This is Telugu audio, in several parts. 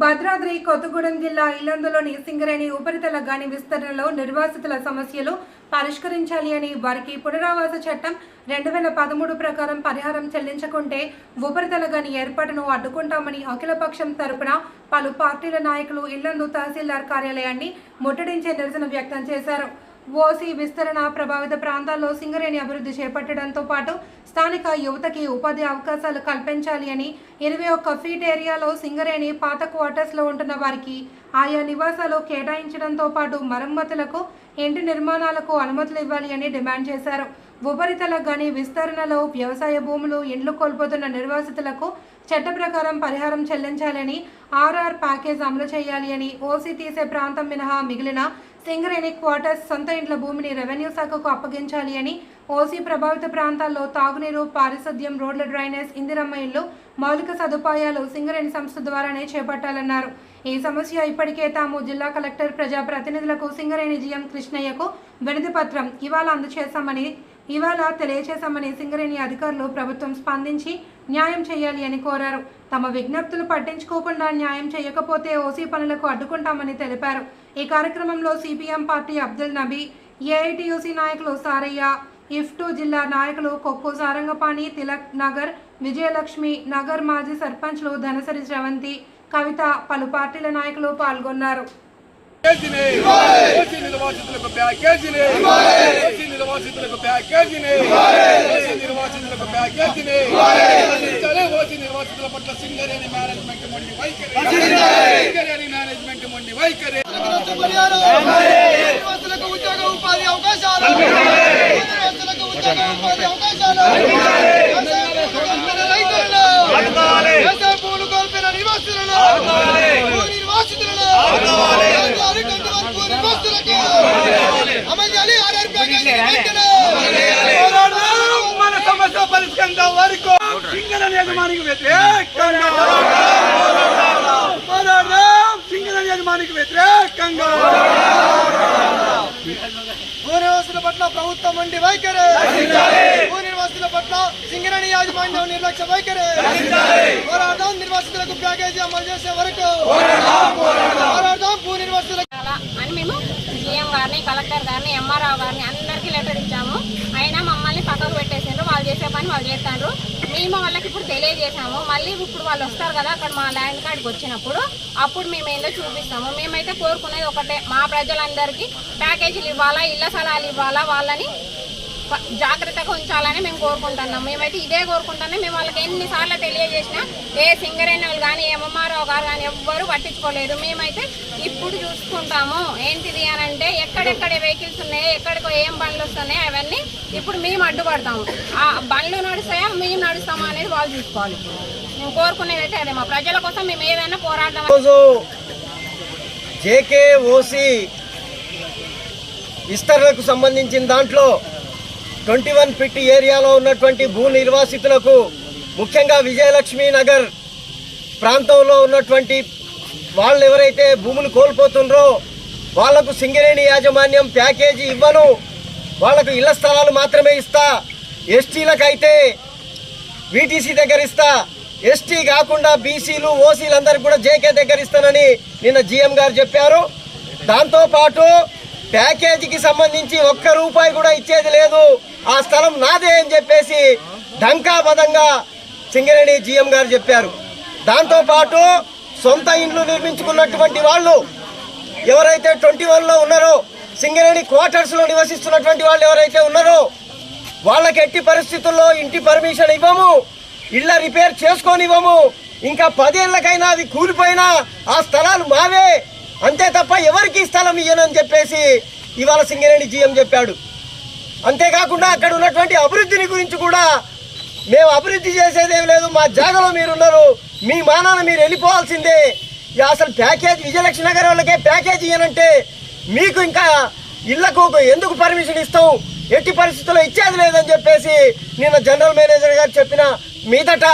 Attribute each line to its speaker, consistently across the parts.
Speaker 1: భద్రాద్రి కొత్తగూడెం జిల్లా ఇల్లందులోని సింగరేణి ఉపరితల గాని విస్తరణలో నిర్వాసితుల సమస్యలు పరిష్కరించాలి అని వారికి పునరావాస చట్టం రెండు వేల పదమూడు ప్రకారం పరిహారం చెల్లించకుంటే ఉపరితల గని ఏర్పాటును అడ్డుకుంటామని అఖిలపక్షం తరపున పలు పార్టీల నాయకులు ఇల్లందు తహసీల్దార్ కార్యాలయాన్ని ముట్టడించే నిరసన వ్యక్తం చేశారు. ఓసీ విస్తరణ ప్రభావిత ప్రాంతాల్లో సింగరేణి అభివృద్ధి చేపట్టడంతో పాటు స్థానిక యువతకి ఉపాధి అవకాశాలు కల్పించాలి అని ఇరవై ఒక్క ఫీట్ ఏరియాలో సింగరేణి పాత క్వార్టర్స్లో ఉంటున్న వారికి ఆయా నివాసాలు కేటాయించడంతో పాటు మరమ్మతులకు ఇంటి నిర్మాణాలకు అనుమతులు ఇవ్వాలి అని డిమాండ్ చేశారు. ఉపరితల గని విస్తరణలో వ్యవసాయ భూములు ఇండ్లు కోల్పోతున్న నిర్వాసితులకు చట్ట ప్రకారం పరిహారం చెల్లించాలని ఆర్ఆర్ ప్యాకేజ్ అమలు చేయాలి అని ఓసీ తీసే ప్రాంతం మినహా మిగిలిన సింగరేణి క్వార్టర్స్ సొంత ఇంట్ల భూమిని రెవెన్యూ శాఖకు అప్పగించాలి అని ఓసీ ప్రభావిత ప్రాంతాల్లో తాగునీరు పారిశుద్ధ్యం రోడ్ల డ్రైనేజ్ ఇందిరమ్మ ఇల్లు మౌలిక సదుపాయాలు సింగరేణి సంస్థ ద్వారానే చేపట్టాలన్నారు. ఈ సమస్య ఇప్పటికే తాము జిల్లా కలెక్టర్ ప్రజాప్రతినిధులకు సింగరేణి జీఎం కృష్ణయ్యకు వినతి పత్రం ఇవాళ అందచేశామని ఇవాళ తెలియచేశామని సింగరేణి అధికారులు ప్రభుత్వం స్పందించి న్యాయం చేయాలి అని కోరారు. తమ విజ్ఞప్తులు పట్టించుకోకుండా న్యాయం చేయకపోతే ఓసీ పనులకు అడ్డుకుంటామని తెలిపారు. ఈ కార్యక్రమంలో CPM party Abdul Nabi AITUC నాయకులు సారయ్య ఇఫ్టు జిల్లా నాయకులు కొక్కు సారంగపాణి తిలక్ నగర్ విజయలక్ష్మి నగర్ మాజీ సర్పంచ్లు ధనసరి శ్రవంతి కవిత పలు పార్టీల నాయకులు పాల్గొన్నారు.
Speaker 2: ప్యాకేజీని ఓసీ నిర్వాసితులకు మన సమస్య పరిష్కరించే వరకు సింగరేణి యజమానికి వ్యతిరేకంగా పోరాడదాం సింగరేణి యజమానికి వ్యతిరేకంగా
Speaker 3: భూ నివాసుల పట్ల ప్రభుత్వం వంటి వైఖరి. నిర్వాసితుల పట్ల సింగరేణి యాజమాన్యం నిర్లక్ష్య వైఖరి. పోరాడదాం నిర్వాసితులకు ప్యాకేజీ అమలు చేసే వరకు పోరాడదాం భూ నిర్వాసులకు
Speaker 4: అని మేము సీఎం గారిని కలెక్టర్ గారిని ఎంఆర్ఆర్ గారిని అందరికీ లెటర్ ఇచ్చాము. అయినా మమ్మల్ని పక్కకు పెట్టేసిండ్రు వాళ్ళు చేసే పని వాళ్ళు చేస్తారు. మేము వాళ్ళకి ఇప్పుడు తెలియజేసాము మళ్ళీ ఇప్పుడు వాళ్ళు వస్తారు కదా అక్కడ మా ల్యాండ్ కార్డ్కి వచ్చినప్పుడు అప్పుడు మేము ఏందో చూపిస్తాము. మేమైతే కోరుకునేది ఒకటే మా ప్రజలందరికీ ప్యాకేజీలు ఇవ్వాలా ఇళ్ళ స్థలాలు ఇవ్వాలా వాళ్ళని జాగ్రత్తగా ఉంచాలని మేము కోరుకుంటున్నాం. మేమైతే ఇదే కోరుకుంటున్నాం. మేము వాళ్ళకి ఎన్నిసార్లు తెలియజేసినా ఏ సింగరేణి వాళ్ళు కానీ ఎంఎంఆర్ఓ గారు కానీ ఎవ్వరూ పట్టించుకోలేదు. మేమైతే ఇప్పుడు చూసుకుంటాము. ఏంటిది అని అంటే ఎక్కడెక్కడ వెహికల్స్ ఉన్నాయో ఎక్కడికో ఏం బండ్లు వస్తున్నాయో అవన్నీ ఇప్పుడు మేము అడ్డుపడతాము. ఆ బండ్లు నడుస్తాయా మేము నడుస్తామా అనేది వాళ్ళు చూసుకోవాలి. మేము కోరుకునేది అయితే అదే. మా ప్రజల కోసం మేము ఏదైనా పోరాడదాం
Speaker 5: జేకే ఓసి విస్తరణకు సంబంధించిన దాంట్లో ట్వంటీ వన్ ఫిట్ ఏరియాలో ఉన్నటువంటి భూ నిర్వాసితులకు ముఖ్యంగా విజయలక్ష్మి నగర్ ప్రాంతంలో ఉన్నటువంటి వాళ్ళు ఎవరైతే భూములు కోల్పోతుండ్రో వాళ్ళకు సింగరేణి యాజమాన్యం ప్యాకేజీ ఇవ్వను. వాళ్ళకు ఇళ్ళ స్థలాలు మాత్రమే ఇస్తా. ఎస్టీలకైతే వీటీసీ దగ్గర ఇస్తా. ఎస్టీ కాకుండా బీసీలు ఓసీలు అందరికీ కూడా జేకే దగ్గర ఇస్తానని నిన్న జీఎం గారు చెప్పారు. దాంతోపాటు ప్యాకేజీకి సంబంధించి ఒక్క రూపాయి కూడా ఇచ్చేది లేదు. ఆ స్థలం నాదే అని చెప్పేసి డంకాబదంగా సింగరేణి జీఎం గారు చెప్పారు. దాంతోపాటు సొంత ఇండ్లు నిర్మించుకున్నటువంటి వాళ్ళు ఎవరైతే ట్వంటీ వన్లో ఉన్నారో సింగరేణి క్వార్టర్స్లో నివసిస్తున్నటువంటి వాళ్ళు ఎవరైతే ఉన్నారో వాళ్ళకి ఎట్టి పరిస్థితుల్లో ఇంటి పర్మిషన్ ఇవ్వము ఇళ్ళ రిపేర్ చేసుకోనివ్వము ఇంకా పదేళ్ళకైనా అది కూలిపోయినా ఆ స్థలాలు మావే. అంతే తప్ప ఎవరికి స్థలం ఇయ్యనని చెప్పేసి ఇవాళ సింగరేణి జీఎం చెప్పాడు. అంతేకాకుండా అక్కడ ఉన్నటువంటి అభివృద్ధిని గురించి కూడా మేము అభివృద్ధి చేసేదేం లేదు మా జాగలో మీరున్నారు మీ మానాన మీరు వెళ్ళిపోవాల్సిందే. ఇక అసలు ప్యాకేజ్ విజయలక్ష్మి నగర్ వాళ్ళకే ప్యాకేజ్ ఇయ్యనంటే మీకు ఇంకా ఇళ్ళకు ఎందుకు పర్మిషన్ ఇస్తాం? ఎట్టి పరిస్థితుల్లో ఇచ్చేది లేదని చెప్పేసి నిన్న జనరల్ మేనేజర్ గారు చెప్పిన మీదట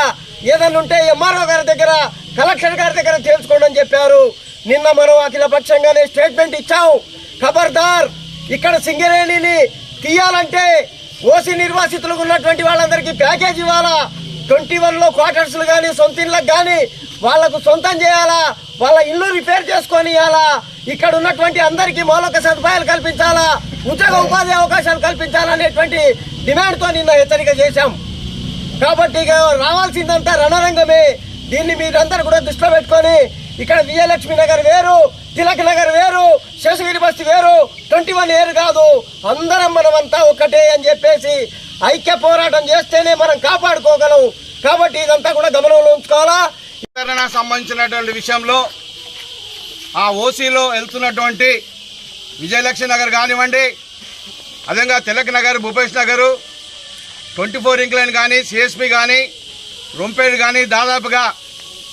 Speaker 5: ఏదన్నా ఉంటే ఎంఆర్ఓ గారి దగ్గర కలెక్టర్ గారి దగ్గర తేల్చుకోండి అని చెప్పారు. నిన్న మనం అఖిల పక్షంగానే స్టేట్మెంట్ ఇచ్చాం ఖబర్దార్ ఇక్కడ సింగరేణిని తీయాలంటే ఓసీ నిర్వాసితులకు ఉన్నటువంటి వాళ్ళందరికీ ప్యాకేజ్ ఇవ్వాలా? ట్వంటీ వన్లో క్వార్టర్స్లు కానీ సొంత ఇళ్ళకు కానీ వాళ్ళకు సొంతం చేయాలా? వాళ్ళ ఇల్లు రిపేర్ చేసుకొని ఇవ్వాలా? ఇక్కడ ఉన్నటువంటి అందరికీ మౌలిక సదుపాయాలు కల్పించాలా? ఉద్యోగ ఉపాధి అవకాశాలు కల్పించాలనేటువంటి డిమాండ్తో నిన్న హెచ్చరిక చేశాం. కాబట్టి ఇక రావాల్సిందంతా రణరంగమే. దీన్ని మీరందరూ కూడా దృష్టిలో పెట్టుకొని ఇక్కడ విజయలక్ష్మి నగర్ వేరు తిలక్ నగర్ వేరు శేషగిరి బస్తి వేరు ట్వంటీ వన్ ఏరు కాదు. అందరం మనమంతా ఒకటే అని చెప్పేసి ఐక్య పోరాటం చేస్తేనే మనం కాపాడుకోగలం. కాబట్టి ఇదంతా కూడా గమనంలో ఉంచుకోవాలా?
Speaker 2: విస్తరణ సంబంధించినటువంటి విషయంలో ఆ ఓసీలో వెళ్తున్నటువంటి విజయలక్ష్మి నగర్ కానివ్వండి అదేవిధంగా Tilak Nagar Bhupesh Nagar twenty four incline కానీ సిఎస్పి కానీ రొంపేడు కానీ దాదాపుగా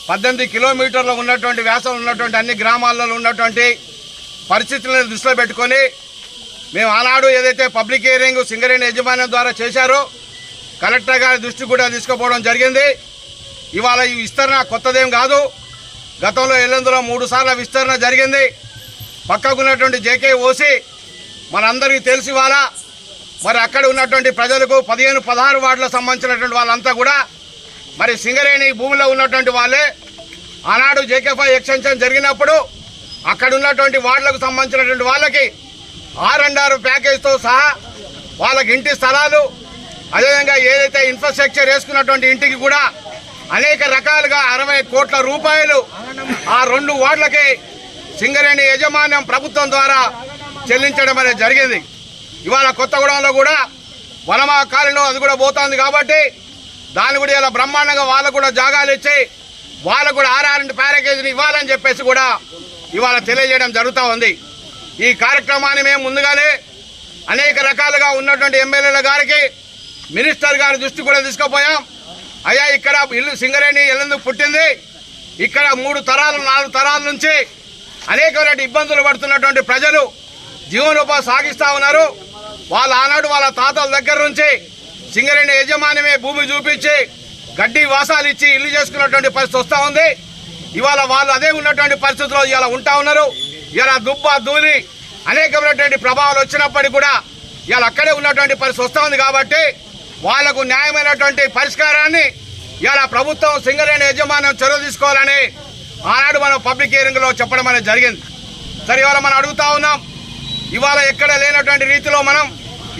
Speaker 2: పద్దెనిమిది కిలోమీటర్లు ఉన్నటువంటి వ్యాసం ఉన్నటువంటి అన్ని గ్రామాలలో ఉన్నటువంటి పరిస్థితులను దృష్టిలో పెట్టుకొని మేము ఆనాడు ఏదైతే పబ్లిక్ హియరింగ్ సింగరేణి యజమాన్యం ద్వారా చేశారో కలెక్టర్ గారి దృష్టి కూడా తీసుకుపోవడం జరిగింది. ఇవాళ ఈ విస్తరణ కొత్తదేం కాదు. గతంలో ఎల్లందులో మూడు సార్లు విస్తరణ జరిగింది. పక్కకున్నటువంటి జేకే ఓసి మనందరికీ తెలిసి వాళ్ళ మరి అక్కడ ఉన్నటువంటి ప్రజలకు పదిహేను పదహారు వార్డులకు సంబంధించినటువంటి వాళ్ళంతా కూడా మరి సింగరేణి భూమిలో ఉన్నటువంటి వాళ్ళే ఆనాడు జేకేఫై ఎక్స్టెన్షన్ జరిగినప్పుడు అక్కడ ఉన్నటువంటి వార్డులకు సంబంధించినటువంటి వాళ్ళకి ఆర్ అండ్ ఆర్ ప్యాకేజ్తో సహా వాళ్ళకి ఇంటి స్థలాలు అదేవిధంగా ఏదైతే ఇన్ఫ్రాస్ట్రక్చర్ వేసుకున్నటువంటి ఇంటికి కూడా అనేక రకాలుగా అరవై కోట్ల రూపాయలు ఆ రెండు వార్డులకి సింగరేణి యజమాన్యం ప్రభుత్వం ద్వారా చెల్లించడం అనేది జరిగింది. ఇవాళ కొత్తగూడెంలో కూడా వనమా కాలంలో అది కూడా పోతుంది కాబట్టి దాన్ని కూడా ఇలా బ్రహ్మాండంగా వాళ్ళకు కూడా జాగాలు ఇచ్చి వాళ్ళకు కూడా ఆర్ఆర్ ప్యాకేజీని ఇవ్వాలని చెప్పేసి కూడా ఇవాళ తెలియజేయడం జరుగుతూ ఉంది. ఈ కార్యక్రమాన్ని మేము ముందుగానే అనేక రకాలుగా ఉన్నటువంటి ఎమ్మెల్యేల గారికి మినిస్టర్ గారి దృష్టి కూడా తీసుకుపోయాం. అయ్యా ఇక్కడ ఇల్లు సింగరేణి ఇల్లందుకు పుట్టింది. ఇక్కడ మూడు తరాలు నాలుగు తరాల నుంచి అనేకమైన ఇబ్బందులు పడుతున్నటువంటి ప్రజలు జీవనోపాధి సాగిస్తూ ఉన్నారు. వాళ్ళ ఆనాడు వాళ్ళ తాతల దగ్గర నుంచి సింగరేణి యజమాన్యమే భూమి చూపించి గడ్డి వాసాలు ఇచ్చి ఇల్లు చేసుకున్నటువంటి పరిస్థితి వస్తూ ఉంది. ఇవాళ వాళ్ళు అదే ఉన్నటువంటి పరిస్థితుల్లో ఇవాళ ఉంటా ఉన్నారు. ఇలా దుబ్బ దూలి అనేకమైనటువంటి ప్రభావాలు వచ్చినప్పటికీ కూడా ఇవాళ అక్కడే ఉన్నటువంటి పరిస్థితి వస్తూ ఉంది కాబట్టి వాళ్ళకు న్యాయమైనటువంటి పరిష్కారాన్ని ఇవాళ ప్రభుత్వం సింగరేణి యజమాన్యం చొరవ తీసుకోవాలని ఆనాడు మనం పబ్లిక్ హియరింగ్లో చెప్పడం అనేది జరిగింది. సరే ఇవాళ మనం అడుగుతా ఉన్నాం. ఇవాళ ఎక్కడ లేనటువంటి రీతిలో మనం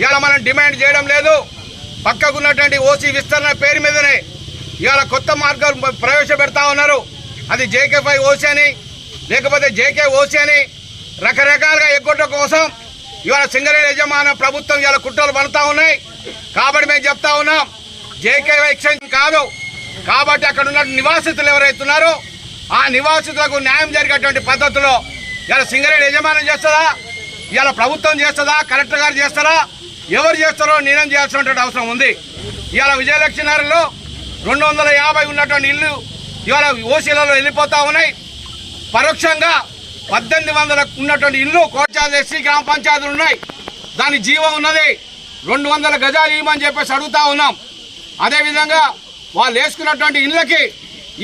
Speaker 2: ఇవాళ మనం డిమాండ్ చేయడం లేదు. పక్కకున్నటువంటి ఓసీ విస్తరణ పేరు మీదనే ఇవాళ కొత్త మార్గాలు ప్రవేశపెడతా ఉన్నారు. అది జేకే ఫైవ్ ఓసీ అని లేకపోతే జేకే ఓసీ అని రకరకాలుగా ఎగ్గొట్టడం కోసం ఇవాళ సింగరేణి యజమాన ప్రభుత్వం ఇవాళ కుట్రలు పడుతూ ఉన్నాయి. కాబట్టి మేము చెప్తా ఉన్నాం జేకే ఎక్స్చేంజ్ కాదు. కాబట్టి అక్కడ ఉన్న నివాసితులు ఎవరైతున్నారో ఆ నివాసితులకు న్యాయం జరిగేటువంటి పద్ధతిలో ఇలా సింగరేణి యజమానం చేస్తుందా ఇవాళ ప్రభుత్వం చేస్తుందా? కలెక్టర్ గారు చేస్తారా? ఎవరు చేస్తారో నిర్ణయం చేయాల్సినటువంటి అవసరం ఉంది. ఇవాళ విజయలక్ష్మి నగర్లో రెండు వందల యాభై ఉన్నటువంటి ఇల్లు ఇవాళ ఓసీలలో వెళ్ళిపోతా ఉన్నాయి. పరోక్షంగా పద్దెనిమిది వందల ఉన్నటువంటి ఇల్లు కోటాది ఎస్సీ గ్రామ పంచాయతీలు ఉన్నాయి. దాని జీవం ఉన్నది రెండు వందల గజాలు ఇవ్వమని చెప్పేసి అడుగుతా ఉన్నాం. అదేవిధంగా వాళ్ళు వేసుకున్నటువంటి ఇళ్ళకి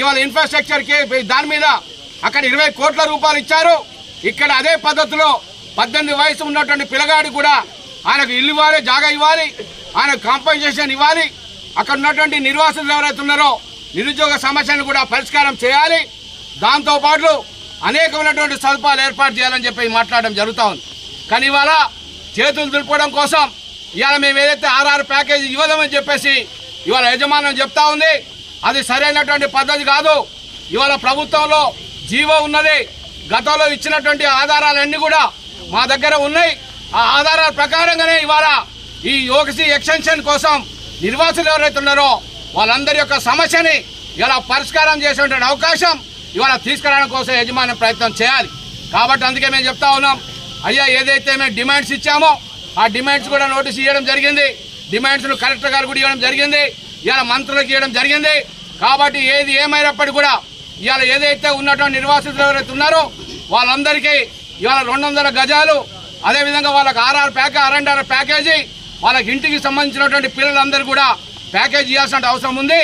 Speaker 2: ఇవాళ ఇన్ఫ్రాస్ట్రక్చర్కి దాని మీద అక్కడ ఇరవై కోట్ల రూపాయలు ఇచ్చారు. ఇక్కడ అదే పద్ధతిలో పద్దెనిమిది వయసు ఉన్నటువంటి పిల్లగాడు కూడా ఆయనకు ఇల్లు ఇవ్వాలి జాగా ఇవ్వాలి ఆయనకు కాంపన్సేషన్ ఇవ్వాలి. అక్కడ ఉన్నటువంటి నిర్వాసితులు ఎవరైతే ఉన్నారో నిరుద్యోగ సమస్యను కూడా పరిష్కారం చేయాలి. దాంతోపాటు అనేకమైనటువంటి సదుపాయాలు ఏర్పాటు చేయాలని చెప్పి మాట్లాడడం జరుగుతూ ఉంది. కానీ ఇవాళ చేతులు దులుపడం కోసం ఇవాళ మేము ఏదైతే ఆర్ఆర్ ప్యాకేజీ ఇవ్వదామని చెప్పేసి ఇవాళ యజమానం చెప్తా ఉంది అది సరైనటువంటి పద్ధతి కాదు. ఇవాళ ప్రభుత్వంలో జీవో ఉన్నది గతంలో ఇచ్చినటువంటి ఆధారాలన్నీ కూడా మా దగ్గర ఉన్నాయి. ఆ ఆధారాల ప్రకారంగానే ఇవాళ ఈ యోగసి ఎక్స్టెన్షన్ కోసం నిర్వాసులు ఎవరైతే ఉన్నారో వాళ్ళందరి యొక్క సమస్యని ఇలా పరిష్కారం చేసేటువంటి అవకాశం ఇవాళ తీసుకురావడం కోసం యజమాని ప్రయత్నం చేయాలి. కాబట్టి అందుకే మేము చెప్తా ఉన్నాం అయ్యా ఏదైతే మేము డిమాండ్స్ ఇచ్చామో ఆ డిమాండ్స్ కూడా నోటీస్ ఇవ్వడం జరిగింది. డిమాండ్స్ను కలెక్టర్ గారు కూడా ఇవ్వడం జరిగింది. ఇవాళ మంత్రులకు ఇవ్వడం జరిగింది. కాబట్టి ఏది ఏమైనప్పటికీ కూడా ఇవాళ ఏదైతే ఉన్నటువంటి నిర్వాసితులు ఎవరైతే ఉన్నారో వాళ్ళందరికీ ఇవాళ రెండు గజాలు అదేవిధంగా వాళ్ళకి ఆర్ఆర్ ప్యాకే ఆర్ఎండ్ఆర్ ప్యాకేజీ వాళ్ళకి ఇంటికి సంబంధించినటువంటి పిల్లలందరూ కూడా ప్యాకేజ్ ఇవ్వాల్సిన అవసరం ఉంది.